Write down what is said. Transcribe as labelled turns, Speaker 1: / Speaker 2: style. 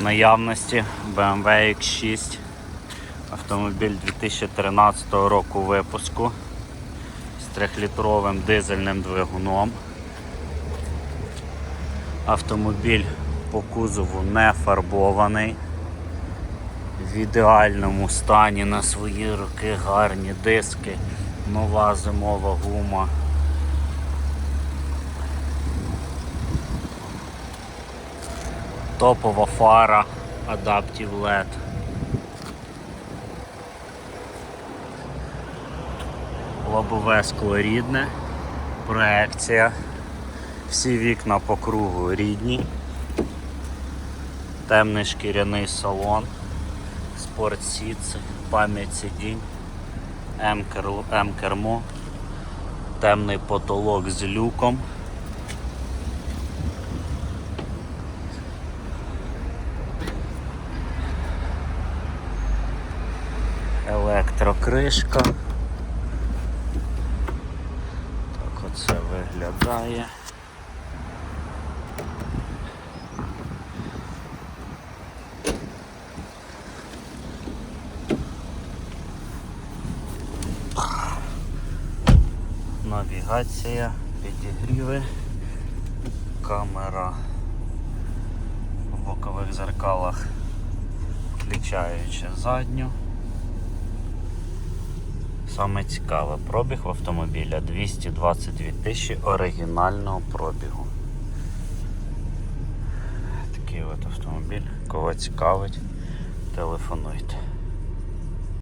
Speaker 1: Наявності BMW X6. Автомобіль 2013 року випуску з 3-літровим дизельним двигуном. Автомобіль по кузову не фарбований. В ідеальному стані на свої роки гарні диски, нова зимова гума. Топова фара Adaptive LED. Лобове скло рідне, проекція. Всі вікна по кругу рідні. Темний шкіряний салон, спортсіц, пам'ять сидінь, М-кер- М-кермо, темний потолок з люком. Електрокришка. Так оце виглядає. Навігація, підігріви, камера в бокових зеркалах, включаючи задню. Саме цікаве, пробіг в автомобіля 222 тисячі оригінального пробігу. Такий от автомобіль. Кого цікавить, телефонуйте.